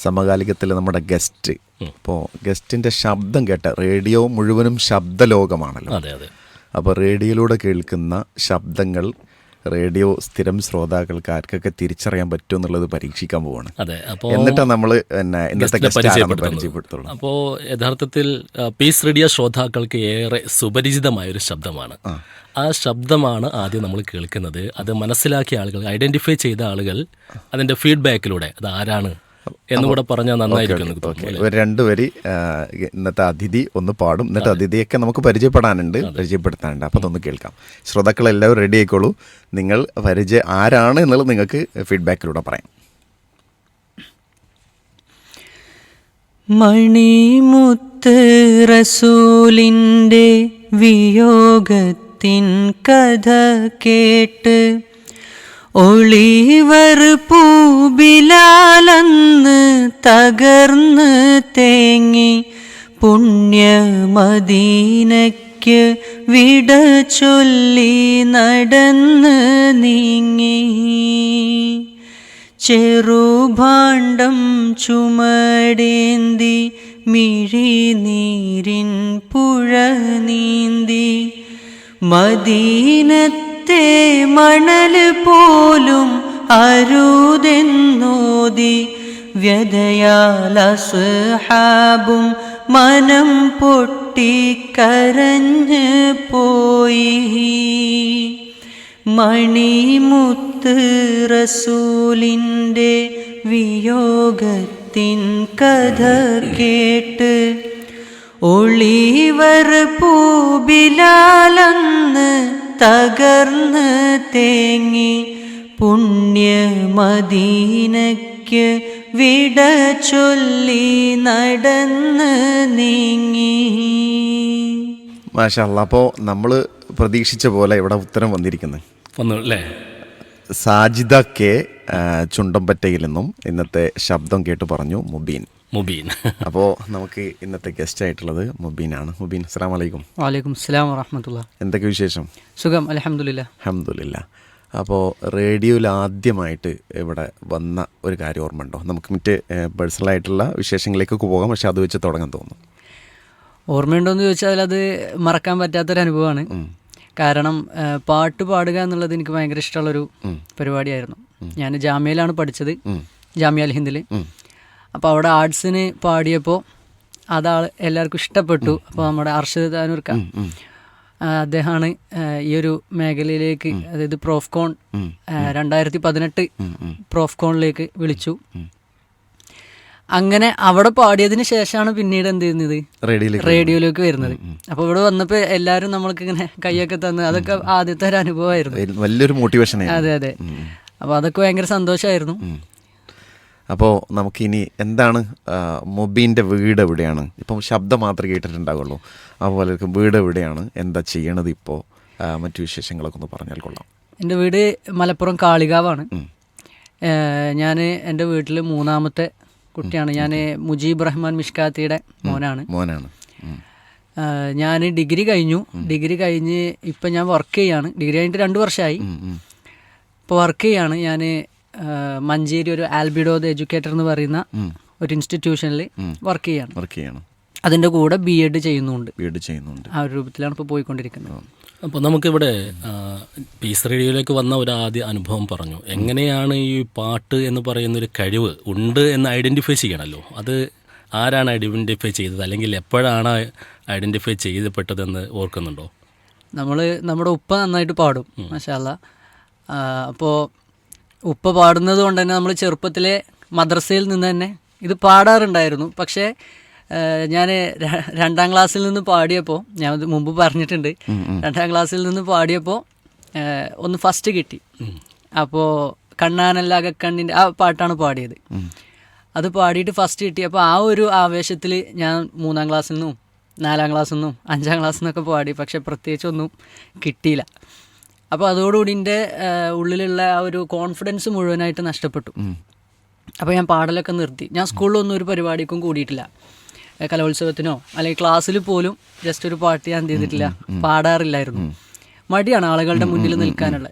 സമകാലികത്തിൽ നമ്മുടെ ഗസ്റ്റ് ഇപ്പോൾ ഗസ്റ്റിന്റെ ശബ്ദം കേട്ട റേഡിയോ മുഴുവനും ശബ്ദലോകമാണല്ലോ. അതെ അതെ. അപ്പോൾ റേഡിയോയിലൂടെ കേൾക്കുന്ന ശബ്ദങ്ങൾ റേഡിയോ സ്ഥിരം ശ്രോതാക്കൾക്ക് ആർക്കൊക്കെ തിരിച്ചറിയാൻ പറ്റും എന്നുള്ളത് പരീക്ഷിക്കാൻ പോവാണ്. അതെ അപ്പോൾ എന്നിട്ടാണ് നമ്മൾ പരിചയപ്പെടുത്തുള്ളൂ. അപ്പോൾ യഥാർത്ഥത്തിൽ പീസ് റേഡിയോ ശ്രോതാക്കൾക്ക് ഏറെ സുപരിചിതമായ ഒരു ശബ്ദമാണ്. ആ. ശബ്ദമാണ് ആദ്യം നമ്മൾ കേൾക്കുന്നത്. അത് മനസ്സിലാക്കിയ ആളുകൾ ഐഡന്റിഫൈ ചെയ്ത ആളുകൾ അതിന്റെ ഫീഡ്ബാക്കിലൂടെ അത് ആരാണ് എന്നുകൂടെ പറഞ്ഞാൽ നന്നായിരിക്കും ഒരു രണ്ട് വരി ഇന്നത്തെ അതിഥി ഒന്ന് പാടും. എന്നിട്ട് അതിഥിയൊക്കെ നമുക്ക് പരിചയപ്പെടാനുണ്ട് പരിചയപ്പെടുത്താനുണ്ട്. അപ്പോൾ അതൊന്ന് കേൾക്കാം. ശ്രോതാക്കൾ എല്ലാവരും റെഡി ആയിക്കോളൂ നിങ്ങൾ പരിചയം ആരാണ് എന്നുള്ളത് നിങ്ങൾക്ക് ഫീഡ്ബാക്കിലൂടെ പറയാം. മണിമുത്ത് റസൂലിന്റെ വിയോഗത്തിൻ കഥ കേട്ട് ഒളിവർ പൂബിലാലെന്ന് തകർന്ന് തേങ്ങി പുണ്യമദീനയ്ക്ക് വിട ചൊല്ലി നടന്ന് നീങ്ങി. ചെറുഭാണ്ഡം ചുമടേന്തി മിഴിനീരിൻ പുഴ നീന്തി മദീനത്തെ മണൽ പോലും അരുതെന്നോതി അസ്ഹാബും മനം പൊട്ടിക്കരഞ്ഞ് പോയി. മണിമുത്ത് റസൂലിന്റെ വിയോഗത്തിൻ കഥ കേട്ട് ഒളിവർ പൂബിലാലെന്ന് തകർന്ന് തേങ്ങി പുണ്യമദീനയ്ക്ക് വിട ചൊല്ലി നടന്ന് നീങ്ങി. മാഷല്ല അപ്പോൾ നമ്മൾ പ്രതീക്ഷിച്ച പോലെ ഇവിടെ ഉത്തരം വന്നിരിക്കുന്നത് വന്നു അല്ലേ? സാജിദ കെ ചുണ്ടമ്പറ്റയിൽ നിന്നും ഇന്നത്തെ ശബ്ദം കേട്ട് പറഞ്ഞു മുബീൻ. മുബീൻ. അപ്പോൾ നമുക്ക് ഇന്നത്തെ ഗസ്റ്റ് ആയിട്ടുള്ളത് മുബീനാണ്. മുബീൻ അസ്സാം വലൈക്കും വാലൈക്കും അസ്സാം വറഹമത്തുള്ള. എന്തൊക്കെ വിശേഷം? സുഖം അലഹമുല്ല അഹമ്മദില്ല അപ്പോൾ റേഡിയോയിൽ ആദ്യമായിട്ട് ഇവിടെ വന്ന ഒരു കാര്യം ഓർമ്മ ഉണ്ടോ നമുക്ക് മറ്റ് പേഴ്സണലായിട്ടുള്ള വിശേഷങ്ങളിലേക്കൊക്കെ പോകാം. പക്ഷെ അത് വെച്ച് തുടങ്ങാൻ തോന്നുന്നു. ഓർമ്മയുണ്ടോയെന്ന് ചോദിച്ചാൽ അത് മറക്കാൻ പറ്റാത്തൊരു അനുഭവമാണ്. കാരണം പാട്ട് പാടുക എന്നുള്ളത് എനിക്ക് ഭയങ്കര ഇഷ്ടമുള്ളൊരു പരിപാടിയായിരുന്നു. ഞാൻ ജാമ്യയിലാണ് പഠിച്ചത്. ജാമ്യ അൽ ഹിന്ദിൽ അപ്പോൾ അവിടെ ആർട്സിന് പാടിയപ്പോൾ അതാൾ എല്ലാവർക്കും ഇഷ്ടപ്പെട്ടു. അപ്പോൾ നമ്മുടെ അർഷദ് താനൂർക്ക. അദ്ദേഹമാണ് ഈ ഒരു മേഖലയിലേക്ക് അതായത് പ്രോഫ്കോൺ രണ്ടായിരത്തി പതിനെട്ട് പ്രോഫ്കോണിലേക്ക് വിളിച്ചു. അങ്ങനെ അവിടെ പാടിയതിന് ശേഷമാണ് പിന്നീട് എന്ത് ചെയ്യുന്നത്? റേഡിയോയിലേക്ക് വരുന്നത്. അപ്പോൾ ഇവിടെ വന്നപ്പോൾ എല്ലാരും നമ്മൾക്ക് ഇങ്ങനെ കൈയൊക്കെ തന്ന് അതൊക്കെ ആദ്യത്തെ ഒരു അനുഭവമായിരുന്നു. വലിയൊരു മോട്ടിവേഷൻ അതെ അതെ. അപ്പോൾ അതൊക്കെ ഭയങ്കര സന്തോഷമായിരുന്നു. അപ്പോൾ നമുക്കിനി എന്താണ് മൊബീന്റെ വീട് എവിടെയാണ്? ഇപ്പം ശബ്ദം മാത്രമേ കേട്ടിട്ടുണ്ടാവുള്ളൂ. അതുപോലെ വീട് എവിടെയാണ്? എന്താ ചെയ്യണത് ഇപ്പോൾ മറ്റു വിശേഷങ്ങളൊക്കെ ഒന്ന് പറഞ്ഞാൽ കൊള്ളാം. എന്റെ വീട് മലപ്പുറം കാളികാവാണ്. ഞാൻ എന്റെ വീട്ടിൽ മൂന്നാമത്തെ കുട്ടിയാണ്. ഞാൻ മുജീബ് റഹ്മാൻ മിഷ്കാത്തിയുടെ മോനാണ്. മോനാണ്. ഞാൻ ഡിഗ്രി കഴിഞ്ഞു. ഡിഗ്രി കഴിഞ്ഞ് ഇപ്പം ഞാൻ വർക്ക് ചെയ്യാണ്. ഡിഗ്രി കഴിഞ്ഞിട്ട് രണ്ട് വർഷമായി ഇപ്പോൾ വർക്ക് ചെയ്യാണ്. ഞാൻ മഞ്ചേരി ഒരു ആൽബിഡോ ദ എഡ്യൂക്കേറ്റർ എന്ന് പറയുന്ന ഒരു ഇൻസ്റ്റിറ്റ്യൂഷനിൽ വർക്ക് ചെയ്യാണ്. വർക്ക് ചെയ്യണം. അതിന്റെ കൂടെ ബി എഡ് ചെയ്യുന്നുണ്ട്. ബി എഡ് ചെയ്യുന്നുണ്ട്. ആ ഒരു രൂപത്തിലാണ് ഇപ്പോൾ പോയിക്കൊണ്ടിരിക്കുന്നത്. അപ്പോൾ നമുക്കിവിടെ പീസ് റേഡിയോയിലേക്ക് വന്ന ഒരു ആദ്യ അനുഭവം പറഞ്ഞു. എങ്ങനെയാണ് ഈ പാട്ട് എന്ന് പറയുന്ന ഒരു കഴിവ് ഉണ്ട് എന്ന് ഐഡന്റിഫൈ ചെയ്യണമല്ലോ അത് ആരാണ് ഐഡന്റിഫൈ ചെയ്തത്? അല്ലെങ്കിൽ എപ്പോഴാണ് ഐഡന്റിഫൈ ചെയ്തപ്പെട്ടതെന്ന് ഓർക്കുന്നുണ്ടോ? നമ്മൾ നമ്മുടെ ഉപ്പ നന്നായിട്ട് പാടും മഷാല്ല അപ്പോൾ ഉപ്പ പാടുന്നത് കൊണ്ട് തന്നെ നമ്മൾ ചെറുപ്പത്തിലെ മദ്രസയിൽ നിന്ന് തന്നെ ഇത് പാടാറുണ്ടായിരുന്നു. പക്ഷേ ഞാൻ രണ്ടാം ക്ലാസ്സിൽ നിന്ന് പാടിയപ്പോൾ ഞാൻ അത് മുമ്പ് പറഞ്ഞിട്ടുണ്ട്. രണ്ടാം ക്ലാസ്സിൽ നിന്ന് പാടിയപ്പോൾ ഒന്ന് ഫസ്റ്റ് കിട്ടി. അപ്പോൾ കണ്ണാനല്ലാകെ കണ്ണിന്റെ ആ പാട്ടാണ് പാടിയത്. അത് പാടിയിട്ട് ഫസ്റ്റ് കിട്ടി അപ്പോൾ ആ ഒരു ആവേശത്തിൽ ഞാൻ മൂന്നാം ക്ലാസ്സിൽ നിന്നും നാലാം ക്ലാസ്സിൽ നിന്നും അഞ്ചാം ക്ലാസ്സിൽ നിന്നൊക്കെ പാടി. പക്ഷെ പ്രത്യേകിച്ചൊന്നും കിട്ടിയില്ല. അപ്പോൾ അതോടുകൂടി എന്റെ ഉള്ളിലുള്ള ആ ഒരു കോൺഫിഡൻസ് മുഴുവനായിട്ട് നഷ്ടപ്പെട്ടു. അപ്പോൾ ഞാൻ പാടലൊക്കെ നിർത്തി. ഞാൻ സ്കൂളിലൊന്നും ഒരു പരിപാടിക്കും കൂടിയിട്ടില്ല. കലോത്സവത്തിനോ അല്ലെങ്കിൽ ക്ലാസ്സിൽ പോലും ജസ്റ്റ് ഒരു പാട്ട് ഞാൻ എന്ത് ചെയ്തിട്ടില്ല. പാടാറില്ലായിരുന്നു. മടിയാണ് ആളുകളുടെ മുന്നിൽ നിൽക്കാനുള്ള.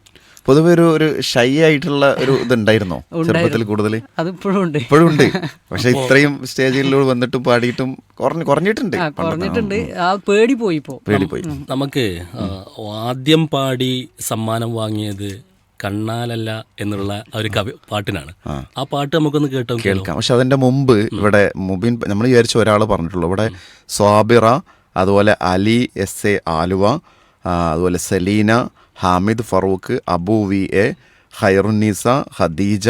പൊതുവെ ഒരു ഒരു ഷൈ ആയിട്ടുള്ള ഒരു ഇതുണ്ടായിരുന്നോ ചെറുപ്പത്തിൽ കൂടുതൽ? അതിപ്പോഴും ഉണ്ട്. ഇപ്പോഴും ഉണ്ട്. പക്ഷെ ഇത്രയും സ്റ്റേജിലൂടെ വന്നിട്ടും പാടിയിട്ടും കുറഞ്ഞു കുറഞ്ഞിട്ടുണ്ട് ആ കുറഞ്ഞിട്ടുണ്ട്. ആ പേടി പോയി ഇപ്പോ. പോയി നമുക്ക് ആദ്യം പാടി സമ്മാനം വാങ്ങിയത് കണ്ണാലല്ല എന്നുള്ള ഒരു കവി പാട്ടിനാണ്. ആ. പാട്ട് നമുക്കൊന്ന് കേട്ടോ കേൾക്കാം. പക്ഷെ അതിന്റെ മുമ്പ് ഇവിടെ മുബിൻ നമ്മൾ വിചാരിച്ച ഒരാൾ പറഞ്ഞിട്ടുള്ളൂ. ഇവിടെ സ്വാബിറ അതുപോലെ അലി എസ് എ ആലുവ അതുപോലെ സലീന ഹാമിദ് ഫറൂഖ് അബു വി എ ഹൈറുന്നീസ ഖദീജ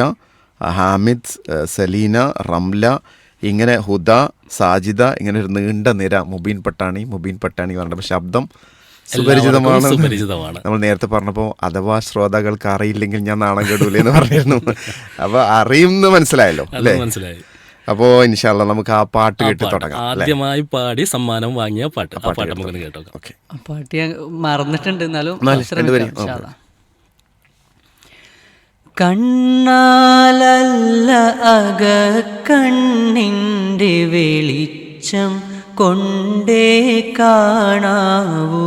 ഹാമിദ് സലീന റംല ഇങ്ങനെ ഹുദ സാജിദ ഇങ്ങനെ ഒരു നീണ്ട നിര മുബീൻ പട്ടാണി മുബീൻ പട്ടാണി പറഞ്ഞപ്പോൾ ശബ്ദം സുപരിചിതമാണ്. സുപരിചിതമാണ്. നമ്മൾ നേരത്തെ പറഞ്ഞപ്പോൾ അഥവാ ശ്രോതാക്കൾക്ക് അറിയില്ലെങ്കിൽ ഞാൻ നാണം കെടൂലേ എന്ന് പറഞ്ഞിരുന്നു. അപ്പോൾ അറിയുമെന്ന് മനസ്സിലായല്ലോ അല്ലേ? മനസ്സിലായി. അപ്പോ ഇൻഷാല്ല നമുക്ക് ആ പാട്ട് കേട്ട് തുടങ്ങാം ആദ്യമായി പാടി സമ്മാനം വാങ്ങിയ പാട്ട്. ആ പാട്ട് നമുക്ക് കേട്ടോ പാട്ട് ഞാൻ മറന്നിട്ടുണ്ട് എന്നാലും. കണ്ണാലല്ല അക കണ്ണിന്റെ വെളിച്ചം കൊണ്ടേ കാണാവൂ.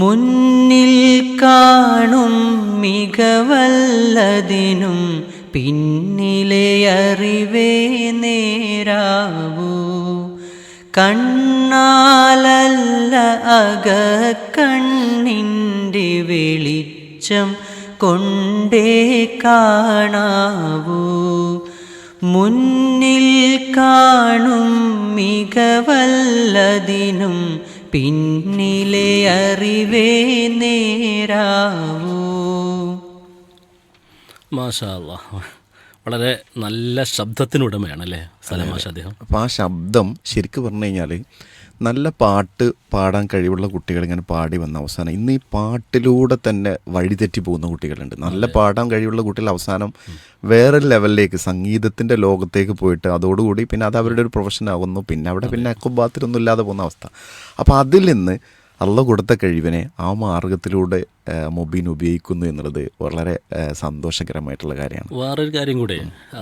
മുന്നിൽ കാണും മികവല്ലതിനും പിന്നിലെ അറിവേ നേരാവൂ. കണ്ണാലല്ല അകക്കണ്ണിന്റെ വെളിച്ചം കൊണ്ടേ കാണാവൂ. മുന്നിൽ കാണും മികവല്ലതിനും പിന്നിലെ അറിവേ നേരാവൂ. മാഷാ അല്ലാ. വളരെ നല്ല ശബ്ദത്തിനുടമയാണ് അല്ലേ സലമാഷ അദ്ദേഹം? അപ്പോൾ ആ ശബ്ദം ശരിക്കും പറഞ്ഞു കഴിഞ്ഞാൽ നല്ല പാട്ട് പാടാൻ കഴിവുള്ള കുട്ടികൾ ഇങ്ങനെ പാടി വന്ന അവസാനം ഇന്ന് ഈ പാട്ടിലൂടെ തന്നെ വഴിതെറ്റി പോകുന്ന കുട്ടികളുണ്ട്. നല്ല പാടാൻ കഴിവുള്ള കുട്ടികൾ അവസാനം വേറെ ലെവലിലേക്ക് സംഗീതത്തിന്റെ ലോകത്തേക്ക് പോയിട്ട് അതോടുകൂടി പിന്നെ അത് അവരുടെ ഒരു പ്രൊഫഷൻ ആകുന്നു. പിന്നെ അവിടെ പിന്നെ അക്കുബാത്തിലൊന്നും ഇല്ലാതെ പോകുന്ന അവസ്ഥ. അപ്പോൾ അതിൽ നിന്ന് അള്ള കൊടുത്ത കഴിവിനെ ആ മാർഗത്തിലൂടെ മൊബീൻ ഉപയോഗിക്കുന്നു എന്നുള്ളത് വളരെ സന്തോഷകരമായിട്ടുള്ള കാര്യമാണ്. വേറൊരു കാര്യം കൂടെ ആ,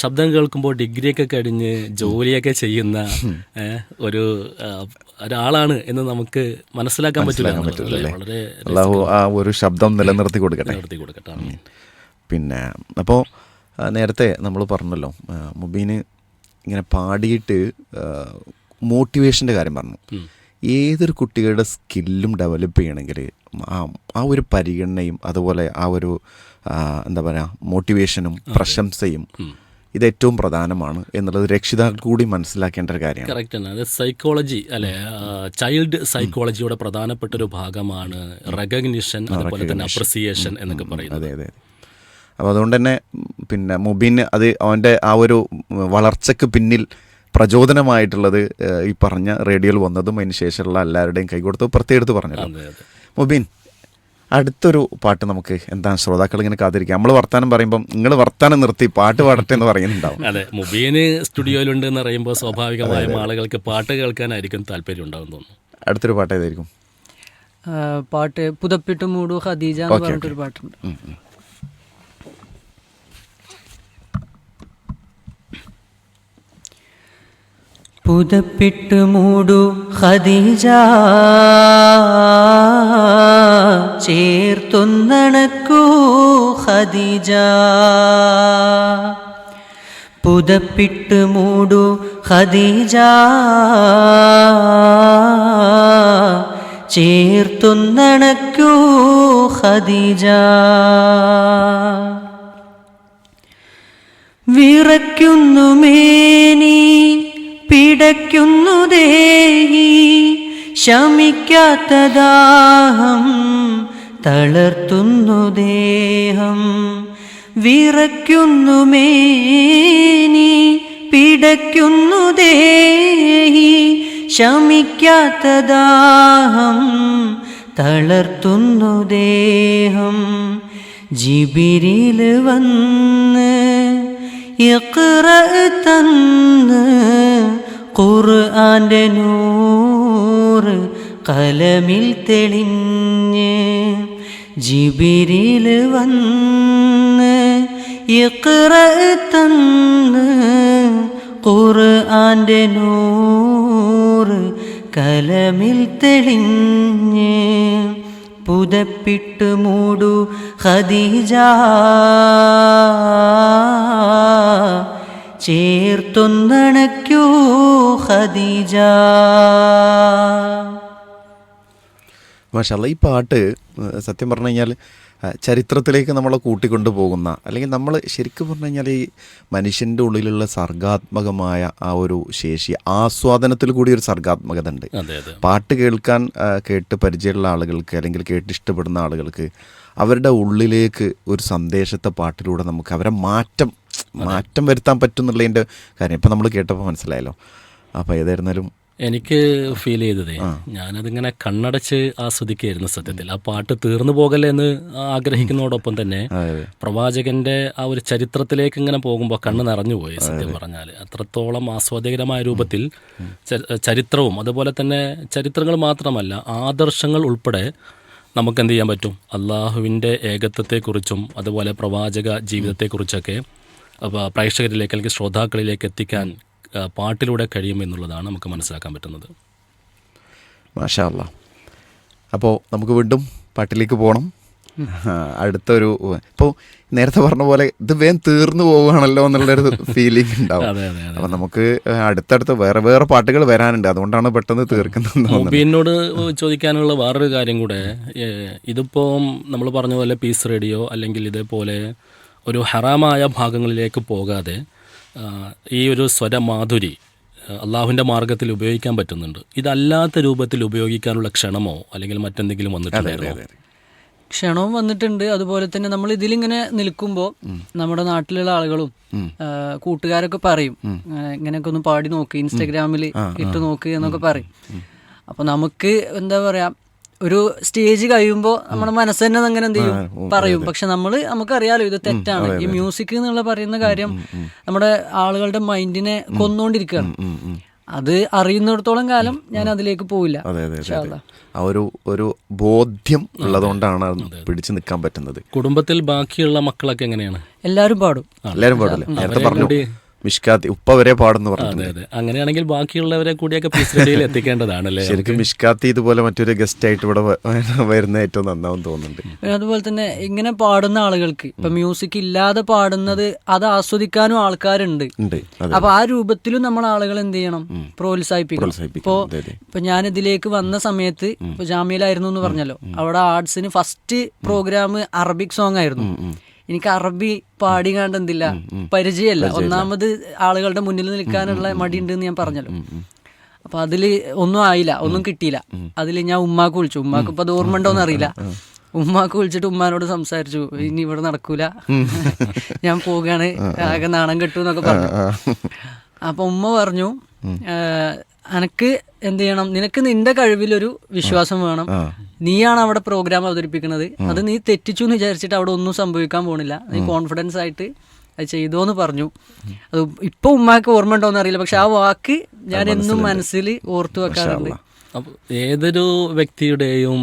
ശബ്ദം കേൾക്കുമ്പോൾ ഡിഗ്രിയൊക്കെ കഴിഞ്ഞ് ജോലിയൊക്കെ ചെയ്യുന്ന ഒരു ഒരാളാണ് എന്ന് നമുക്ക് മനസ്സിലാക്കാൻ പറ്റില്ല വളരെ അള്ളാഹു ആ ഒരു ശബ്ദം നിലനിർത്തി കൊടുക്കട്ടെ. നടത്തി കൊടുക്കട്ടെ പിന്നെ അപ്പോൾ നേരത്തെ നമ്മൾ പറഞ്ഞല്ലോ മൊബീന് ഇങ്ങനെ പാടിയിട്ട് മോട്ടിവേഷന്റെ കാര്യം പറഞ്ഞു. ഏതൊരു കുട്ടികളുടെ സ്കില്ലും ഡെവലപ്പ് ചെയ്യണമെങ്കിൽ ആ ആ ഒരു പരിഗണനയും അതുപോലെ ആ ഒരു എന്താ പറയുക മോട്ടിവേഷനും പ്രശംസയും ഇത് ഏറ്റവും പ്രധാനമാണ് എന്നുള്ളത് രക്ഷിതാക്കൾ കൂടി മനസ്സിലാക്കേണ്ട ഒരു കാര്യമാണ്. കറക്റ്റ് ആണ് അത് സൈക്കോളജി അല്ലെ? ചൈൽഡ് സൈക്കോളജിയുടെ പ്രധാനപ്പെട്ട ഒരു ഭാഗമാണ് റെക്കഗ്നിഷൻ അതുപോലെ തന്നെ അപ്രിസിയേഷൻ എന്നൊക്കെ പറയുന്നത്. അതെ അതെ അപ്പോൾ അതുകൊണ്ട് തന്നെ പിന്നെ മുബീൻ അത് അവന്റെ ആ ഒരു വളർച്ചയ്ക്ക് പിന്നിൽ പ്രചോദനമായിട്ടുള്ളത് ഈ പറഞ്ഞ റേഡിയോയിൽ വന്നതും അതിന് ശേഷമുള്ള എല്ലാവരുടെയും കൈകൊടുത്ത് പ്രത്യേകത്ത് പറഞ്ഞല്ലോ. മുബീൻ അടുത്തൊരു പാട്ട് നമുക്ക് എന്താണ് ശ്രോതാക്കൾ ഇങ്ങനെ കാത്തിരിക്കുക? നമ്മൾ വർത്താനം പറയുമ്പോൾ നിങ്ങൾ വർത്താനം നിർത്തി പാട്ട് പാടട്ടെ എന്ന് പറയുന്നുണ്ടാവും. അതെ മുബീന് സ്റ്റുഡിയോയിലുണ്ട് എന്ന് പറയുമ്പോൾ സ്വാഭാവികമായും ആളുകൾക്ക് പാട്ട് കേൾക്കാനായിരിക്കും താല്പര്യം ഉണ്ടാവും തോന്നുന്നു. അടുത്തൊരു പാട്ട് ഏതായിരിക്കും? പാട്ട് പുതപ്പിട്ട് മൂടു ഖദീജ എന്ന് പറഞ്ഞിട്ടൊരു പാട്ടുണ്ട്. പുതപ്പിട്ട് മൂടു ഖദീജ. ചേർത്തൊന്നണക്കൂ ഖദീജ. പുതപ്പിട്ട് മൂടു ഖദീജ. ചേർത്തൊന്നണക്കൂ ഖദീജ. വിറയ്ക്കുന്നു മേനി പിടയ്ക്കുന്നു ദേഹി ശമിക്കാത്ത ദാഹം തളർത്തുന്നു ദേഹം. വിറയ്ക്കുന്നു മേനി പിടയ്ക്കുന്നു ദേഹി ശമിക്കാത്ത ദാഹം തളർത്തുന്നു ദേഹം. ജിബിരിൽ വന്ന് ഇഖ്റ തന്ന് ഖുർആന്റെ നൂറ് കലമിൽ തെളിഞ്ഞ് ജിബിരിൽ വന്ന് ഇഖ്റ തന്ന് ഖുർആന്റെ നൂറ് കലമിൽ തെളിഞ്ഞ് പുതപ്പിട്ട് മൂടു ഖദീജ. ചേർത്തൊന്നണയ്ക്കൂ ഖദീജ. മാഷല്ല ഈ പാട്ട് സത്യം പറഞ്ഞു കഴിഞ്ഞാൽ ചരിത്രത്തിലേക്ക് നമ്മളെ കൂട്ടിക്കൊണ്ടു പോകുന്ന അല്ലെങ്കിൽ നമ്മൾ ശരിക്കും പറഞ്ഞു കഴിഞ്ഞാൽ ഈ മനുഷ്യന്റെ ഉള്ളിലുള്ള സർഗാത്മകമായ ആ ഒരു ശേഷി ആസ്വാദനത്തിൽ കൂടി ഒരു സർഗാത്മകത ഉണ്ട്. പാട്ട് കേൾക്കാൻ കേട്ട് പരിചയമുള്ള ആളുകൾക്ക് അല്ലെങ്കിൽ കേട്ട് ഇഷ്ടപ്പെടുന്ന ആളുകൾക്ക് അവരുടെ ഉള്ളിലേക്ക് ഒരു സന്ദേശത്തെ പാട്ടിലൂടെ നമുക്ക് അവരെ മാറ്റം മാറ്റം വരുത്താൻ പറ്റും എന്നുള്ളതിന്റെ കാര്യം ഇപ്പം നമ്മൾ കേട്ടപ്പോൾ മനസ്സിലായല്ലോ. അപ്പോൾ ഏതായിരുന്നാലും എനിക്ക് ഫീൽ ചെയ്തതേ ഞാനതിങ്ങനെ കണ്ണടച്ച് ആസ്വദിക്കുകയായിരുന്നു സത്യത്തിൽ. ആ പാട്ട് തീർന്നു പോകല്ലേ എന്ന് ആഗ്രഹിക്കുന്നതോടൊപ്പം തന്നെ പ്രവാചകന്റെ ആ ഒരു ചരിത്രത്തിലേക്ക് ഇങ്ങനെ പോകുമ്പോൾ കണ്ണ് നിറഞ്ഞുപോയി സത്യം പറഞ്ഞാൽ അത്രത്തോളം ആസ്വാദ്യകരമായ രൂപത്തിൽ ചരിത്രവും അതുപോലെ തന്നെ ചരിത്രങ്ങൾ മാത്രമല്ല ആദർശങ്ങൾ ഉൾപ്പെടെ നമുക്ക് എന്ത് ചെയ്യാൻ പറ്റും? അള്ളാഹുവിന്റെ ഏകത്വത്തെക്കുറിച്ചും അതുപോലെ പ്രവാചക ജീവിതത്തെക്കുറിച്ചൊക്കെ പ്രേക്ഷകരിലേക്ക് അല്ലെങ്കിൽ ശ്രോതാക്കളിലേക്ക് എത്തിക്കാൻ പാട്ടിലൂടെ കഴിയും എന്നുള്ളതാണ് നമുക്ക് മനസ്സിലാക്കാൻ പറ്റുന്നത്. മാഷാ അല്ല അപ്പോൾ നമുക്ക് വീണ്ടും പാട്ടിലേക്ക് പോകണം അടുത്തൊരു ഇപ്പോൾ നേരത്തെ പറഞ്ഞ പോലെ ഇത് വേഗം തീർന്നു പോവുകയാണല്ലോ എന്നുള്ളൊരു ഫീലിംഗ് ഉണ്ടാവും. അതെ അതെ അതെ. അപ്പം നമുക്ക് അടുത്തടുത്ത് വേറെ വേറെ പാട്ടുകൾ വരാനുണ്ട്. അതുകൊണ്ടാണ് പെട്ടെന്ന് തീർക്കുന്നത് എന്നോട് ചോദിക്കാനുള്ള വേറൊരു കാര്യം കൂടെ ഇതിപ്പോൾ നമ്മൾ പറഞ്ഞ പോലെ പീസ് റേഡിയോ അല്ലെങ്കിൽ ഇതേപോലെ ഒരു ഹറാമായ ഭാഗങ്ങളിലേക്ക് പോകാതെ ഈ ഒരു സ്വരമാധുരി അള്ളാഹുവിന്റെ മാർഗത്തിൽ ഉപയോഗിക്കാൻ പറ്റുന്നുണ്ട്. ഇതല്ലാത്ത രൂപത്തിൽ ഉപയോഗിക്കാനുള്ള ക്ഷണമോ അല്ലെങ്കിൽ മറ്റെന്തെങ്കിലും വന്നിട്ടുണ്ടായിരുന്നോ ക്ഷണവും വന്നിട്ടുണ്ട്. അതുപോലെ തന്നെ നമ്മൾ ഇതിലിങ്ങനെ നിൽക്കുമ്പോൾ നമ്മുടെ നാട്ടിലുള്ള ആളുകളും കൂട്ടുകാരൊക്കെ പറയും. ഇങ്ങനെയൊക്കെ ഒന്ന് പാടി നോക്ക് ഇൻസ്റ്റാഗ്രാമിൽ ഇട്ട് നോക്ക് എന്നൊക്കെ പറയും. അപ്പൊ നമുക്ക് എന്താ പറയാ ഒരു സ്റ്റേജ് കഴിയുമ്പോൾ നമ്മുടെ മനസ്സ് തന്നെ അങ്ങനെ എന്ത് ചെയ്യും? പറയും. പക്ഷെ നമ്മൾ നമുക്കറിയാലോ ഇത് തെറ്റാണ്. ഈ മ്യൂസിക് എന്നുള്ള പറയുന്ന കാര്യം നമ്മുടെ ആളുകളുടെ മൈൻഡിനെ കൊന്നുകൊണ്ടിരിക്കുകയാണ് അത് അറിയുന്നിടത്തോളം കാലം ഞാൻ അതിലേക്ക് പോവില്ല അതെ അതെ. ആ ഒരു ഒരു ബോധ്യം ഉള്ളതുകൊണ്ടാണ് പിടിച്ചു നിൽക്കാൻ പറ്റുന്നത്. കുടുംബത്തിൽ ബാക്കിയുള്ള മക്കളൊക്കെ എങ്ങനെയാണ്? എല്ലാവരും പാടും. എല്ലാവരും പാടില്ല? നേരത്തെ പറഞ്ഞു. മിഷ്കാത്തി ഉപ്പ വരെ പാടുന്നു അതെ പറഞ്ഞു അതെ അങ്ങനെയാണെങ്കിൽ ബാക്കിയുള്ളവരെ കൂടിയൊക്കെ പീസ് എത്തിക്കേണ്ടതാണ് അല്ലേ ശരിക്കും മിഷ്കാത്തി ഇതുപോലെ മറ്റൊരു ഗസ്റ്റ് ആയിട്ട് ഇവിടെ വരുന്ന ഏറ്റവും നന്നാവും തോന്നുന്നുണ്ട്. അതുപോലെ തന്നെ ഇങ്ങനെ പാടുന്ന ആളുകൾക്ക് ഇപ്പൊ മ്യൂസിക് ഇല്ലാതെ പാടുന്നത് അത് ആസ്വദിക്കാനും ആൾക്കാരുണ്ട്. ഉണ്ട് അതെ. അപ്പൊ ആ രൂപത്തിലും നമ്മൾ ആളുകൾ എന്ത് ചെയ്യണം? പ്രോത്സാഹിപ്പിക്കണം. ഇപ്പോ. ഇപ്പൊ ഞാൻ ഇതിലേക്ക് വന്ന സമയത്ത് ഇപ്പൊ ജാമ്യയിലായിരുന്നു എന്ന് പറഞ്ഞല്ലോ. അവിടെ ആർട്സിന് ഫസ്റ്റ് പ്രോഗ്രാം അറബിക് സോങ് ആയിരുന്നു. എനിക്ക് അറബി പാടി കണ്ട് എന്തില്ല പരിചയമല്ല. ഒന്നാമത് ആളുകളുടെ മുന്നിൽ നിൽക്കാനുള്ള മടിയുണ്ട് എന്ന് ഞാൻ പറഞ്ഞല്ലോ. അപ്പൊ അതിൽ ഒന്നും ആയില്ല. ഒന്നും കിട്ടിയില്ല. അതിൽ ഞാൻ ഉമ്മാക്ക് വിളിച്ചു. ഉമ്മാക്ക് ഇപ്പൊ അത് ഓർമ്മ ഉണ്ടോന്ന് അറിയില്ല. ഉമ്മാക്ക് വിളിച്ചിട്ട് ഉമ്മാനോട് സംസാരിച്ചു. ഇനി ഇവിടെ നടക്കൂല. ഞാൻ പോവുകയാണ്. ആകെ നാണം കെട്ടു എന്നൊക്കെ പറഞ്ഞു. അപ്പൊ ഉമ്മ പറഞ്ഞു "ഏഹ്, അനക്ക് എന്ത് ചെയ്യണം? നിനക്ക് നിന്റെ കഴിവിലൊരു വിശ്വാസം വേണം. നീയാണ് അവിടെ പ്രോഗ്രാം അവതരിപ്പിക്കുന്നത്. അത് നീ തെറ്റിച്ചു എന്ന് വിചാരിച്ചിട്ട് അവിടെ ഒന്നും സംഭവിക്കാൻ പോണില്ല. നീ കോൺഫിഡൻസ് ആയിട്ട് അത് ചെയ്തോന്ന് പറഞ്ഞു. അത് ഇപ്പൊ ഉമ്മാക്ക് ഓർമ്മ ഉണ്ടോന്ന് അറിയില്ല. പക്ഷെ ആ വാക്ക് ഞാൻ എന്നും മനസ്സിൽ ഓർത്തു വെക്കാറുണ്ട്. അപ്പോൾ ഏതൊരു വ്യക്തിയുടെയും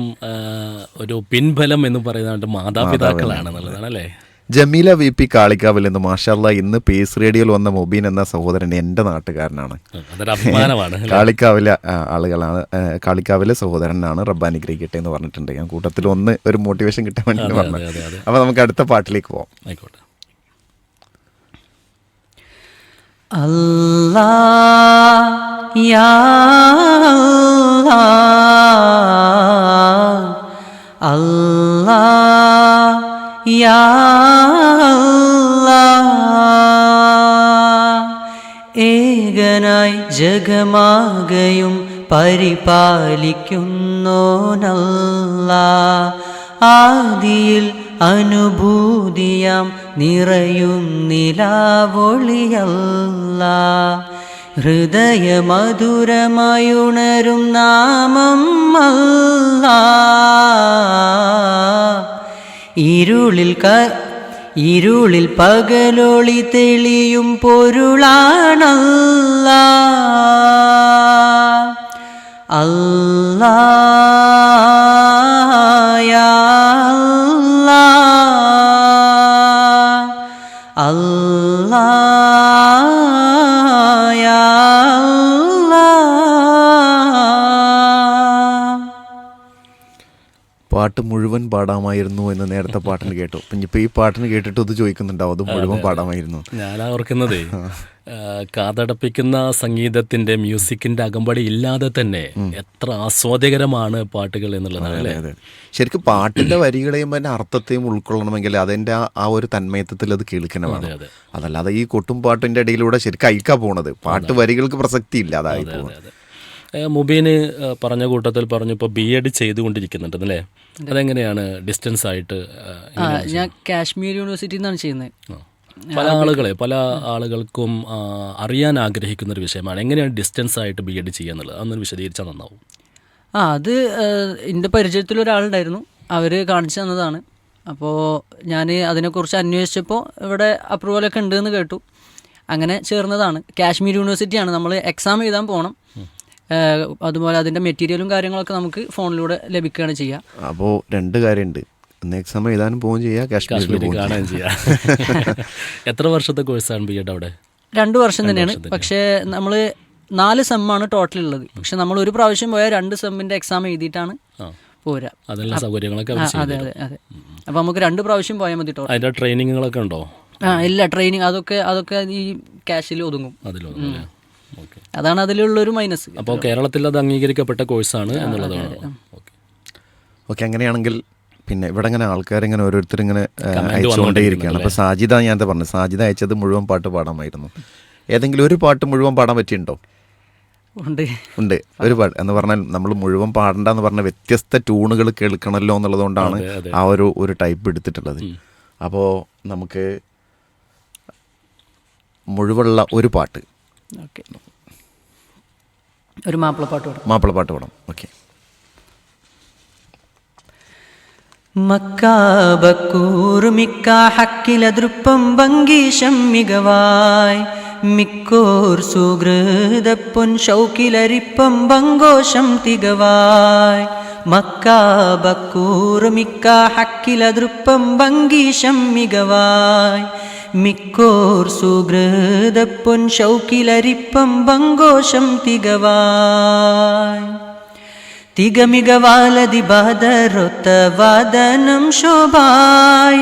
ഒരു പിൻബലം എന്ന് പറയുന്നത് മാതാപിതാക്കളാണ് അല്ലേ? ജമീല വി പി കാളിക്കാവിൽ നിന്ന് മാഷാല്ല ഇന്ന് പേസ് റേഡിയോയിൽ വന്ന മൊബീൻ എന്ന സഹോദരൻ എന്റെ നാട്ടുകാരനാണ്. അതൊരു അഭിമാനമാണ് കാളിക്കാവിലെ ആളുകളാണ് കാളിക്കാവിലെ സഹോദരനാണ് റബ്ബാനി ക്രിക്കറ്റ് എന്ന് പറഞ്ഞിട്ടുണ്ട്. ഞാൻ കൂട്ടത്തിൽ ഒന്ന് ഒരു മോട്ടിവേഷൻ കിട്ടാൻ വേണ്ടി പറഞ്ഞു അതെ, അതെ. അപ്പൊ നമുക്ക് അടുത്ത പാട്ടിലേക്ക് പോവാം. ആയിക്കോട്ടെ. അല്ലാ യാ അല്ലാ ഏകനായി ജഗമാകയും പരിപാലിക്കുന്നോനല്ല ആദിയിൽ അനുഭൂതിയാം നിറയും നിലാവൊളിയല്ല ഹൃദയമധുരമായുണരും നാമം അല്ല ഇരുളിൽ ക ഇരുളിൽ പകലൊളി തെളിയും പൊരുളാണല്ല. അല്ലാ അല്ലാ പാട്ട് മുഴുവൻ പാടാമായിരുന്നു എന്ന് നേരത്തെ പാട്ടിന് കേട്ടു. ഇപ്പം ഈ പാട്ടിന് കേട്ടിട്ട് ഇത് ചോദിക്കുന്നുണ്ടാവും. അത് മുഴുവൻ പാടാമായിരുന്നു. ഞാൻ ഓർക്കുന്നതേ കാതടപ്പിക്കുന്ന സംഗീതത്തിന്റെ മ്യൂസിക്കിന്റെ അകമ്പടി ഇല്ലാതെ തന്നെ എത്ര ആസ്വാദ്യകരമാണ് പാട്ടുകൾ എന്നുള്ളതാണ് അല്ലേ? ശരിക്കും പാട്ടിന്റെ വരികളെയും അതിന്റെ അർത്ഥത്തെയും ഉൾക്കൊള്ളണമെങ്കിൽ അതിന്റെ ആ- ഒരു തന്മയത്വത്തിൽ അത് കേൾക്കണമാണ്. അതല്ലാതെ ഈ കൊട്ടും പാട്ടിന്റെ ഇടയിലൂടെ ശരിക്കും അയക്കാ പോണത്. പാട്ട് വരികൾക്ക് പ്രസക്തി ഇല്ല അതായത് മുബീന് പറഞ്ഞ കൂട്ടത്തിൽ പറഞ്ഞു ഇപ്പോൾ ബി എഡ് ചെയ്തുകൊണ്ടിരിക്കുന്നുണ്ട് അല്ലേ? അതെങ്ങനെയാണ് ഡിസ്റ്റൻസ് ആയിട്ട് ഞാൻ കാശ്മീർ യൂണിവേഴ്സിറ്റിയിൽ നിന്നാണ് ചെയ്യുന്നത്. പല ആളുകളെ പല ആളുകൾക്കും അറിയാൻ ആഗ്രഹിക്കുന്ന ഒരു വിഷയമാണ്. എങ്ങനെയാണ് ഡിസ്റ്റൻസ് ആയിട്ട് ബി എഡ് ചെയ്യാന്നുള്ളത്? അതൊന്ന് വിശദീകരിച്ചാൽ നന്നാവും. ആ അത് എന്റെ പരിചയത്തിൽ ഒരാളുണ്ടായിരുന്നു. അവർ കാണിച്ചു തന്നതാണ്. അപ്പോൾ ഞാൻ അതിനെക്കുറിച്ച് അന്വേഷിച്ചപ്പോൾ ഇവിടെ അപ്രൂവലൊക്കെ ഉണ്ടെന്ന് കേട്ടു. അങ്ങനെ ചേർന്നതാണ്. കാശ്മീർ യൂണിവേഴ്സിറ്റിയാണ് നമ്മൾ എക്സാം എഴുതാൻ പോകണം അതുപോലെ അതിന്റെ മെറ്റീരിയലും കാര്യങ്ങളൊക്കെ നമുക്ക് ഫോണിലൂടെ ലഭിക്കുകയാണ് ചെയ്യുക അപ്പോൾ രണ്ട് കാര്യമുണ്ട് ഒന്ന് എക്സാം എഴുതാനും പോവുകയും ചെയ്യാം കാശ്മീരിൽ എത്ര വർഷത്തെ കോഴ്സാണ് ബി എഡ് അവിടെ? രണ്ട് വർഷം തന്നെയാണ്. പക്ഷേ നമ്മൾ നാല് സെമ്മാണ് ടോട്ടൽ ഉള്ളത് പക്ഷെ നമ്മൾ ഒരു പ്രാവശ്യം പോയാൽ രണ്ട് സെമ്മിന്റെ എക്സാം എഴുതിയിട്ടാണ് പോരാ. അതെല്ലാം സൗകര്യങ്ങളൊക്കെ അതെ അതെ അതെ. അപ്പോൾ നമുക്ക് രണ്ട് പ്രാവശ്യം പോയാൽ മതി അതിന്റെ ട്രെയിനിങ്ങുകളൊക്കെ ഉണ്ടോ? ആ ഇല്ല ട്രെയിനിങ് അതൊക്കെ അതൊക്കെ ഈ ക്യാഷിൽ ഒതുങ്ങും. അതാണ് അതിലുള്ളൊരു മൈനസ് അപ്പോൾ കേരളത്തിൽ അത് അംഗീകരിക്കപ്പെട്ട കോഴ്സാണ് എന്നുള്ളതാണ്. ഓക്കെ ഓക്കെ അങ്ങനെയാണെങ്കിൽ പിന്നെ ഇവിടെ ഇങ്ങനെ ആൾക്കാരിങ്ങനെ ഓരോരുത്തർ ഇങ്ങനെ അയച്ചുകൊണ്ടേയിരിക്കുകയാണ്. അപ്പോൾ സാജിദ ഞാൻ എന്താ പറഞ്ഞത് സാജിദ അയച്ചത് മുഴുവൻ പാട്ട് പാടാമായിരുന്നു. ഏതെങ്കിലും ഒരു പാട്ട് മുഴുവൻ പാടാൻ പറ്റിയിട്ടുണ്ടോ? ഉണ്ട്. ഉണ്ട്. ഒരു പാട്ട് എന്ന് പറഞ്ഞാൽ നമ്മൾ മുഴുവൻ പാടണ്ട എന്ന് പറഞ്ഞ വ്യത്യസ്ത ട്യൂണുകൾ കേൾക്കണമല്ലോ എന്നുള്ളതുകൊണ്ടാണ്. ആ ഒരു ഒരു ടൈപ്പ് എടുത്തിട്ടുള്ളത്. അപ്പോൾ നമുക്ക് മുഴുവുള്ള ഒരു പാട്ട്. ഓക്കെ. ഒരു മാപ്പിളപ്പാട്ട് പാടും. മാപ്പിളപ്പാട്ട് പാടാം. ഓക്കെ. മക്കാബക്കൂറുമിക്ക ഹക്കില ദൃപ്പം ഭംഗീശം മികവായ്. മിക്കോർ സുഹൃതപ്പൊൻ ശൗക്കിലരിപ്പം ഭങ്കോഷം തികവായ്. മക്കാബക്കൂറുമിക്ക ഹക്കില ദൃപ്പം ഭംഗീശം മികവായ്. മിക്കോർ സുഹൃത പൊൻ ഷൗക്കിലരിപ്പം ബങ്കോഷം തികവായ് തികമികവാലതി ബാധരൊത്തവാദനം ശോഭായ്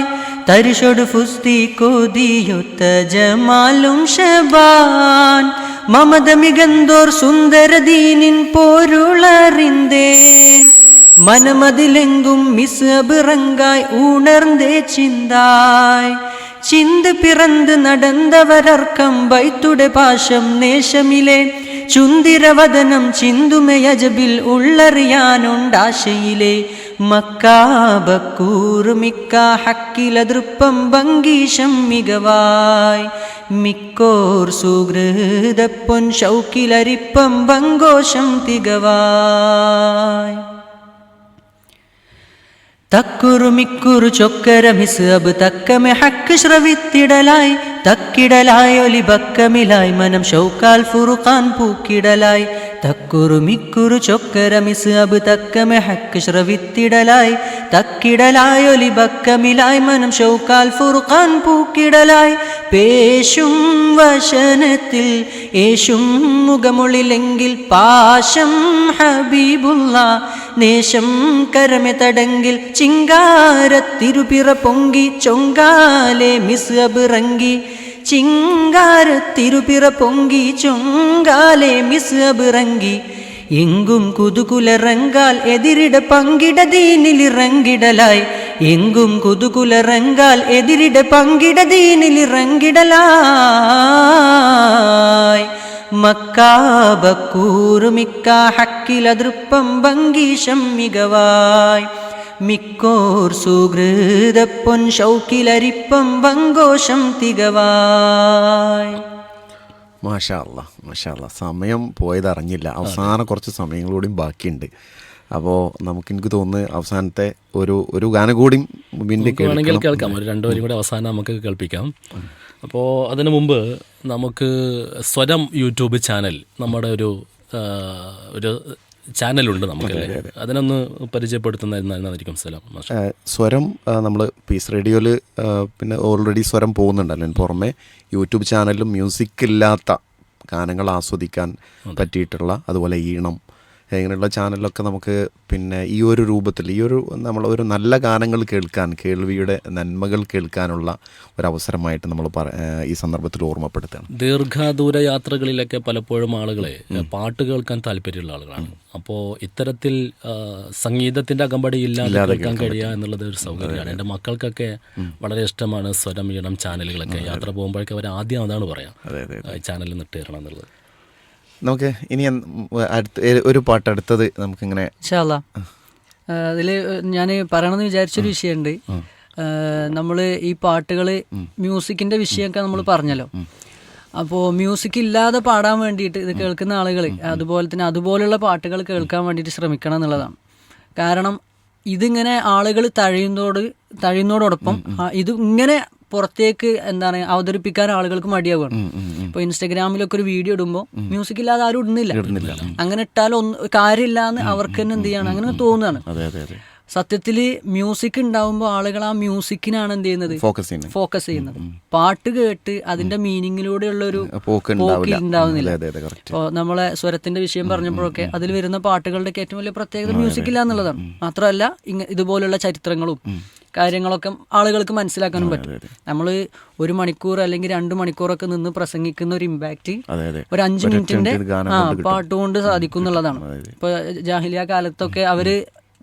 തരിഷൊടു ഫുസ്തി കൊതിയൊത്ത ജമാലും ഷബാൻ മമതമികന്തോർ സുന്ദരദീനിൻ പൊരുളറിന്തേൻ മനമതിലെങ്കും മിസ് അബിറങ്കായ് ഉണർന്നേ ചിന്തായ് ചിന്ത് പിറന്ത് നടന്നവരർക്കം വൈത്തുടെ പാശം നേശമിലെ. ചുന്തിരവദനം ചിന്തുമയജബിൽ ഉള്ളറിയാനുണ്ടാശയിലെ. മക്കാബക്കൂറുമിക്ക ഹക്കിലതൃപ്പം ഭംഗീശം മികവായ്. മിക്കോർ സുഹൃതപ്പൊൻ ഷൗക്കിലരിപ്പം ഭംഗോഷം തികവായ്. തക്കുറു മിക്കുറു ചൊക്കര മിസ് അബ് തക്കമെ ഹക്ക് ശ്രവിത്തിടലായി തക്കിടലായി ഒലി ബക്കമിലായി മനം ഷൗക്കാൽ ഫുറുഖാൻ പൂക്കിടലായി. തക്കുറു മിക്കുറു ചൊക്കര മിസ് അബ് തക്കമെ ഹക്ക് ശ്രവിത്തിടലായി തക്കിടലായി ഒലി ബക്കമിലായി മനം ഷൗക്കാൽ ഫുർഖാൻ പൂക്കിടലായി. പേശും വശനത്തിൽ യേശും മുഖമുള്ളിലെങ്കിൽ പാശം ഹബീബുള്ള നേശം കരമെ തടങ്കിൽ ചിങ്കാരത്തിരുപിറ പൊങ്കി ചൊങ്കാലെ മിസ് അബിറങ്കി ചിങ്കാരത്തിരുപിറ പൊങ്കി ചൊങ്കാലെ മിസ് അബിറങ്കി എങ്കും കുതുകുലറങ്കാൽ എതിരിട പങ്കിട ദീനിലിറങ്ങിടലായി എങ്കും കുതുകുലറങ്കാൽ എതിരിട പങ്കിട ദീനിലിറങ്ങിടലായി മക്കാബക്കൂറുമിക്ക ഹക്കിലതൃപ്പം ഭംഗീശം മികവായ്. മിക്കോർ സുഹൃതപ്പൊൻ ശൗക്കിലരിപ്പം വങ്കോഷം തികവായ്. മാഷാ മാഷാല്ല മാഷാ അല്ല സമയം പോയത് അറിഞ്ഞില്ല. അവസാന കുറച്ച് സമയങ്ങളൂടെയും ബാക്കിയുണ്ട്. അപ്പോൾ നമുക്ക് എനിക്ക് തോന്നുന്നു അവസാനത്തെ ഒരു ഒരു ഗാനം കൂടി കേൾക്കാം. ഒരു രണ്ടുപേരും കൂടി കൂടെ അവസാനം നമുക്ക് കേൾപ്പിക്കാം. അപ്പോൾ അതിനു മുമ്പ് നമുക്ക് സ്വരം യൂട്യൂബ് ചാനൽ നമ്മുടെ ഒരു ഒരു ചാനലുണ്ട് നമുക്ക് അതിനൊന്ന് പരിചയപ്പെടുത്തുന്നതായിരിക്കും സ്ഥലം മാഷ്. സ്വരം നമ്മൾ പീസ് റേഡിയോയിൽ പിന്നെ ഓൾറെഡി സ്വരം പോകുന്നുണ്ടല്ലോ പുറമെ. യൂട്യൂബ് ചാനലിലും മ്യൂസിക് ഇല്ലാത്ത ഗാനങ്ങൾ ആസ്വദിക്കാൻ പറ്റിയിട്ടുള്ള അതുപോലെ ഈണം ഇങ്ങനെയുള്ള ചാനലൊക്കെ നമുക്ക് പിന്നെ ഈ ഒരു രൂപത്തിൽ ഈ ഒരു നമ്മൾ ഒരു നല്ല ഗാനങ്ങൾ കേൾക്കാൻ കേൾവിയുടെ നന്മകൾ കേൾക്കാനുള്ള ഒരു അവസരമായിട്ട് നമ്മൾ ഈ സന്ദർഭത്തിൽ ഓർമ്മപ്പെടുത്തുകയാണ്. ദീർഘദൂര യാത്രകളിലൊക്കെ പലപ്പോഴും ആളുകളെ പാട്ട് കേൾക്കാൻ താല്പര്യമുള്ള ആളുകളാണ്. അപ്പോൾ ഇത്തരത്തിൽ സംഗീതത്തിന്റെ സംഗീതത്തിന്റെ അകമ്പടി ഇല്ലാതെ കേൾക്കാൻ കഴിയുക എന്നുള്ളത് ഒരു സൗകര്യമാണ്. എന്റെ മക്കൾക്കൊക്കെ വളരെ ഇഷ്ടമാണ് സ്വരം ഈണം ചാനലുകളൊക്കെ യാത്ര പോകുമ്പോഴൊക്കെ അവർ ആദ്യം അതാണ് പറയാം. ചാനൽ നിട്ട് ചാനലിൽ നിട്ടുതരണം എന്നുള്ളത്. നമുക്ക് ഇനി അടുത്ത ഒരു പാട്ട് അടുത്തത് നമുക്കിങ്ങനെ അതിൽ ഞാൻ പറയണമെന്ന് വിചാരിച്ചൊരു വിഷയമുണ്ട് നമ്മൾ ഈ പാട്ടുകൾ മ്യൂസിക്കിന്റെ വിഷയമൊക്കെ നമ്മൾ പറഞ്ഞല്ലോ. അപ്പോൾ മ്യൂസിക് ഇല്ലാതെ പാടാൻ വേണ്ടിയിട്ട് ഇത് കേൾക്കുന്ന ആളുകൾ അതുപോലെ തന്നെ അതുപോലുള്ള പാട്ടുകൾ കേൾക്കാൻ വേണ്ടിയിട്ട് ശ്രമിക്കണം എന്നുള്ളതാണ്. കാരണം ഇതിങ്ങനെ ആളുകൾ തഴയുന്നതോട് തഴയുന്നതോടൊപ്പം ഇത് ഇങ്ങനെ പുറത്തേക്ക് എന്താണ് അവതരിപ്പിക്കാൻ ആളുകൾക്ക് മടിയാവുകയാണ്. ഇപ്പോൾ ഇൻസ്റ്റഗ്രാമിലൊക്കെ ഒരു വീഡിയോ ഇടുമ്പോൾ മ്യൂസിക് ഇല്ലാതെ ആരും ഇടുന്നില്ല. അങ്ങനെ ഇട്ടാൽ ഒന്ന് കാര്യമില്ല എന്ന് അവർക്ക് തന്നെ എന്ത് ചെയ്യണം? അങ്ങനെ തോന്നുകയാണ്. സത്യത്തിൽ മ്യൂസിക് ഉണ്ടാവുമ്പോൾ ആളുകൾ ആ മ്യൂസിക്കിനാണ് എന്ത് ചെയ്യുന്നത്? ഫോക്കസ് ചെയ്യുന്നത്. ഫോക്കസ് ചെയ്യുന്നത്. പാട്ട് കേട്ട് അതിന്റെ മീനിങ്ങിലൂടെയുള്ള ഒരു പോക്ക് ഉണ്ടാവുന്നില്ല ഇപ്പോൾ നമ്മളെ സ്വരത്തിന്റെ വിഷയം പറഞ്ഞപ്പോഴൊക്കെ അതിൽ വരുന്ന പാട്ടുകളുടെ ഏറ്റവും വലിയ പ്രത്യേകത മ്യൂസിക് ഇല്ല എന്നുള്ളതാണ് മാത്രമല്ല ഇതുപോലുള്ള ചരിത്രങ്ങളും. കാര്യങ്ങളൊക്കെ ആളുകൾക്ക് മനസ്സിലാക്കാനും പറ്റും. നമ്മൾ ഒരു മണിക്കൂർ അല്ലെങ്കിൽ രണ്ട് മണിക്കൂറൊക്കെ നിന്ന് പ്രസംഗിക്കുന്ന ഒരു ഇമ്പാക്റ്റ് ഒരു അഞ്ച് മിനിറ്റിന്റെ ആ പാട്ട് കൊണ്ട് സാധിക്കും എന്നുള്ളതാണ്. ഇപ്പൊ ജാഹിലിയ കാലത്തൊക്കെ അവർ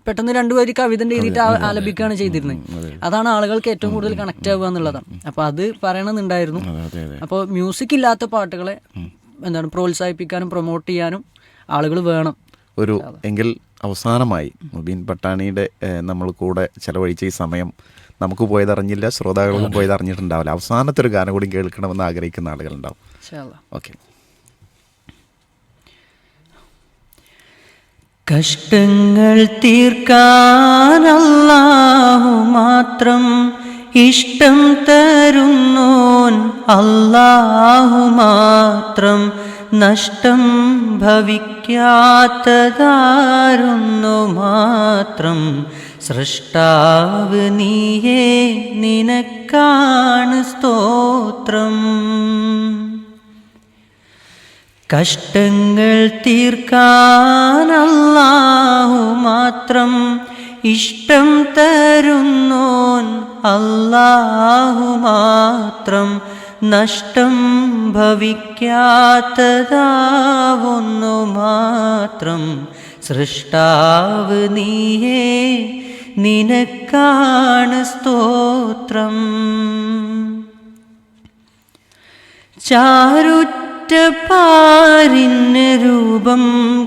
പെട്ടെന്ന് രണ്ടുപേര് കവിത എഴുതിയിട്ട് ആലപിക്കുകയാണ് ചെയ്തിരുന്നത്. അതാണ് ആളുകൾക്ക് ഏറ്റവും കൂടുതൽ കണക്ട് ആവുക എന്നുള്ളതാണ്. അപ്പൊ അത് പറയണമെന്നുണ്ടായിരുന്നു. അപ്പോൾ മ്യൂസിക് ഇല്ലാത്ത പാട്ടുകളെ എന്താണ് പ്രോത്സാഹിപ്പിക്കാനും പ്രൊമോട്ട് ചെയ്യാനും ആളുകൾ വേണം. ഒരു എങ്കിൽ അവസാനമായി മുബീൻ പട്ടാണിയുടെ നമ്മൾ കൂടെ ചിലവഴിച്ച ഈ സമയം നമുക്ക് പോയതറിഞ്ഞില്ല ശ്രോതാക്കൾക്കും പോയതറിഞ്ഞിട്ടുണ്ടാവില്ല. അവസാനത്തെ ഒരു ഗാനം കൂടി കേൾക്കണമെന്ന് ആഗ്രഹിക്കുന്ന ആളുകളുണ്ടാവും. ഓക്കെ. കഷ്ടങ്ങൾ തീർക്കാനല്ലാഹു മാത്രം ഇഷ്ടം തരുന്നോൻ അല്ലാഹു മാത്രം നഷ്ടം ഭവിക്കാത്തതാരുന്നു മാത്രം. സൃഷ്ടാവ് നീയേ നിനക്കാണ് സ്തോത്രം. കഷ്ടങ്ങൾ തീർക്കാനല്ലാഹു മാത്രം ഇഷ്ടം തരുന്നോൻ അല്ലാഹു മാത്രം. നഷ്ടം ഭവിക്കാത്തതാവുന്നു മാത്രം സൃഷ്ടാവ് നീയേ നിനക്കാണ് സ്തോത്രം. ചാരുറ്റ പാരിന് രൂപം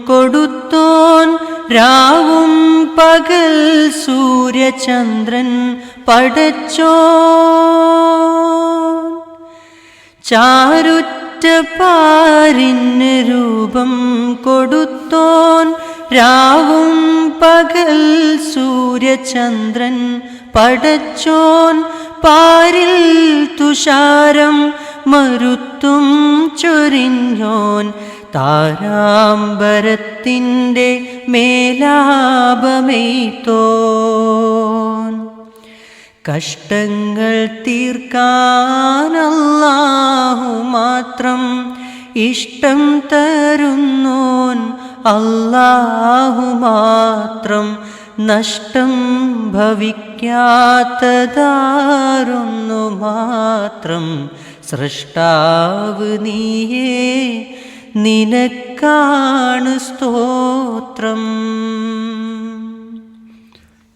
കൊടുത്തോൻ രാവും പകൽ സൂര്യചന്ദ്രൻ പടച്ചോ ചാരുറ്റ പാരിന് രൂപം കൊടുത്തോൻ രാവും പകൽ സൂര്യചന്ദ്രൻ പടച്ചോൻ പാരിൽ തുഷാരം മരുത്തും ചൊരിഞ്ഞോൻ താരാംബരത്തിന്റെ മേലാപമെയ്ത്തോൻ കഷ്ടങ്ങൾ തീർക്കാനല്ലാഹു മാത്രം ഇഷ്ടം തരുന്നോൻ അല്ലാഹു മാത്രം നഷ്ടം ഭവിക്കാത്തതാരുന്നു മാത്രം. സൃഷ്ടാവ് നീയേ നിനക്കാണ് സ്തോത്രം.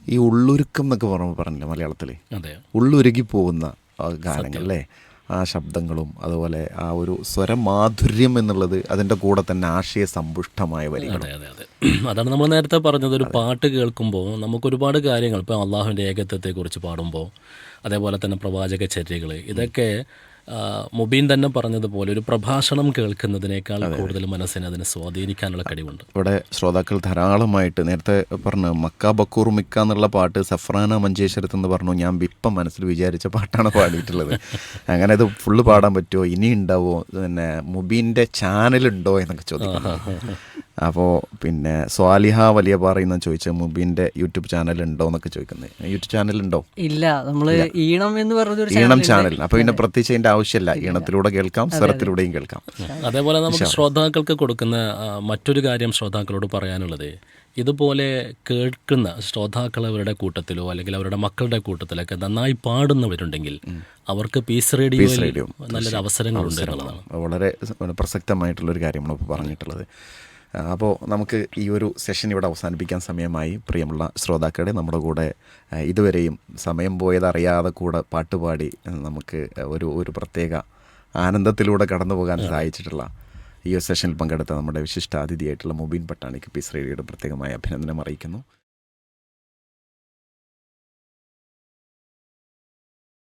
ഈ ഉള്ളൊരുക്കം എന്നൊക്കെ പറഞ്ഞു പറഞ്ഞില്ലേ മലയാളത്തിൽ ഉള്ളുരുകി പോകുന്ന ഗാനങ്ങൾ അല്ലേ? ആ ശബ്ദങ്ങളും അതുപോലെ ആ ഒരു സ്വരമാധുര്യം എന്നുള്ളത് അതിന്റെ കൂടെ തന്നെ ആശയ സമ്പുഷ്ടമായ വരികൾ അതെ അതെ അതെ. അതാണ് നമ്മൾ നേരത്തെ പറഞ്ഞത്. ഒരു പാട്ട് കേൾക്കുമ്പോൾ നമുക്ക് ഒരുപാട് കാര്യങ്ങൾ ഇപ്പോൾ അള്ളാഹുവിന്റെ ഏകത്വത്തെക്കുറിച്ച് പാടുമ്പോൾ അതേപോലെ തന്നെ പ്രവാചക ചര്യകൾ ഇതൊക്കെ മുബീൻ തന്നെ പറഞ്ഞതുപോലെ ഒരു പ്രഭാഷണം കേൾക്കുന്നതിനേക്കാൾ കൂടുതൽ മനസ്സിനെ അതിനെ സ്വാധീനിക്കാനുള്ള കഴിവുണ്ട്. ഇവിടെ ശ്രോതാക്കൾ ധാരാളമായിട്ട് നേരത്തെ പറഞ്ഞു മക്ക ബക്കൂർ മിക്ക എന്നുള്ള പാട്ട് സഫ്രാന മഞ്ചേശ്വരത്ത് എന്ന് പറഞ്ഞു. ഞാൻ വിപ്പം മനസ്സിൽ വിചാരിച്ച പാട്ടാണ് പാടിയിട്ടുള്ളത്. അങ്ങനെ അത് ഫുള്ള് പാടാൻ പറ്റുമോ? ഇനി ഉണ്ടാവോ? പിന്നെ മുബീന്റെ ചാനലുണ്ടോ എന്നൊക്കെ ചോദിക്കുന്നു. അപ്പോൾ പിന്നെ സ്വാലിഹ വലിയ പാറയെന്ന് ചോദിച്ച മുബീന്റെ യൂട്യൂബ് ചാനൽ ഉണ്ടോ എന്നൊക്കെ ചോദിക്കുന്നത്. യൂട്യൂബ് ചാനൽ ഉണ്ടോ? ഇല്ല നമ്മൾ ഈണം എന്ന് പറഞ്ഞൊരു ഈണം ചാനൽ അപ്പോൾ പിന്നെ പ്രത്യേകിച്ച് അതിന്റെ ആവശ്യമില്ല. ഈണത്തിലൂടെ കേൾക്കാം സ്വരത്തിലൂടെയും കേൾക്കാം. അതേപോലെ നമുക്ക് ശ്രോതാക്കൾക്ക് കൊടുക്കുന്ന മറ്റൊരു കാര്യം ശ്രോതാക്കളോട് പറയാനുള്ളത്. ഇതുപോലെ കേൾക്കുന്ന ശ്രോതാക്കൾ അവരുടെ കൂട്ടത്തിലോ അല്ലെങ്കിൽ അവരുടെ മക്കളുടെ കൂട്ടത്തിലൊക്കെ നന്നായി പാടുന്നവരുണ്ടെങ്കിൽ അവർക്ക് പീസ് റേഡിയോ നല്ലൊരു അവസരങ്ങളുണ്ട് എന്നുള്ളതാണ്. വളരെ പ്രസക്തമായിട്ടുള്ളൊരു കാര്യമാണ് ഇപ്പോൾ പറഞ്ഞിട്ടുള്ളത്. അപ്പോൾ നമുക്ക് ഈ ഒരു സെഷൻ ഇവിടെ അവസാനിപ്പിക്കാൻ സമയമായി. പ്രിയമുള്ള ശ്രോതാക്കളെ നമ്മുടെ കൂടെ ഇതുവരെയും സമയം പോയതറിയാതെ കൂടെ പാട്ടുപാടി നമുക്ക് ഒരു ഒരു പ്രത്യേക ആനന്ദത്തിലൂടെ കടന്നു പോകാൻ സഹായിച്ചിട്ടുള്ള ഈ സെഷനിൽ പങ്കെടുത്ത നമ്മുടെ വിശിഷ്ട അതിഥിയായിട്ടുള്ള മുബീൻ പട്ടാണിക്ക് പി ശ്രീയുടെ പ്രത്യേകമായ അഭിനന്ദനം അറിയിക്കുന്നു.